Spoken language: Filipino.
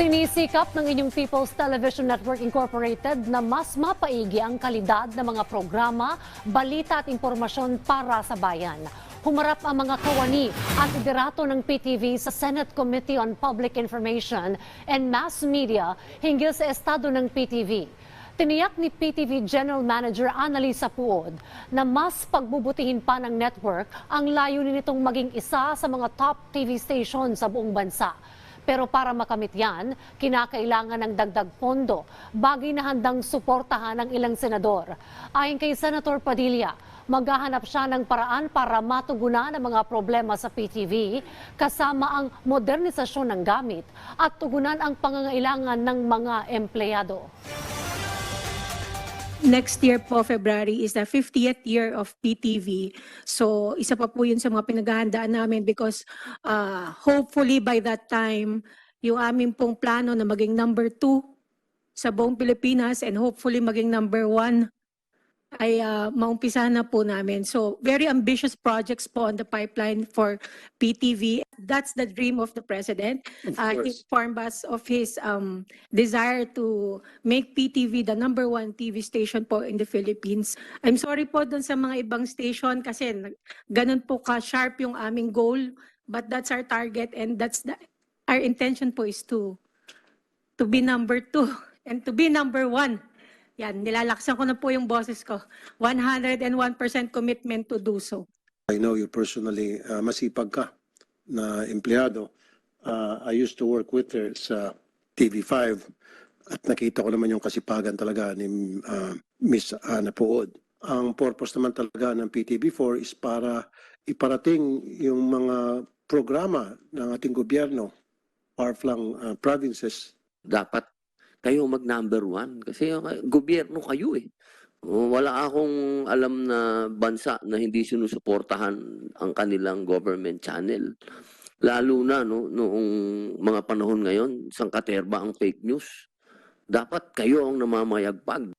Sinisikap ng inyong People's Television Network Incorporated na mas mapaigi ang kalidad ng mga programa, balita at impormasyon para sa bayan. Humarap ang mga kawani at liderato ng PTV sa Senate Committee on Public Information and Mass Media hinggil sa estado ng PTV. Tiniyak ni PTV General Manager Annalisa Puod na mas pagbubutihin pa ng network ang layunin nitong maging isa sa mga top TV station sa buong bansa. Pero para makamit yan, kinakailangan ng dagdag pondo, bagay na handang suportahan ng ilang senador. Ayon kay Senator Padilla, maghahanap siya ng paraan para matugunan ang mga problema sa PTV, kasama ang modernisasyon ng gamit at tugunan ang pangangailangan ng mga empleyado. Next year po, February, is the 50th year of PTV. So, isa pa po yun sa mga pinaghahandaan namin because uh, hopefully by that time, yung aming pong plano na maging number two sa buong Pilipinas and hopefully maging number one ay uh, maumpisahan na po namin. So, very ambitious projects po on the pipeline for PTV. That's the dream of the President. Of Uh, he informed us of his um, desire to make PTV the number one TV station po in the Philippines. I'm sorry po dun sa mga ibang station kasi ganun po ka-sharp yung aming goal. But that's our target and that's the, our intention po is to to be number two and to be number one. Yan, nilalaksan ko na po yung boses ko. 101% commitment to do so. I know you personally, uh, masipag ka na empleyado. Uh, I used to work with her sa TV5 at nakita ko naman yung kasipagan talaga ni uh, Miss Ana Puod. Ang purpose naman talaga ng PTV4 is para iparating yung mga programa ng ating gobyerno, far-flung uh, provinces dapat kayo mag number one kasi uh, gobyerno kayo eh. Oh, Wala akong alam na bansa na hindi sinusuportahan ang kanilang government channel. Lalo na no, noong mga panahon ngayon, sangkaterba ang fake news. Dapat kayo ang namamayagpag.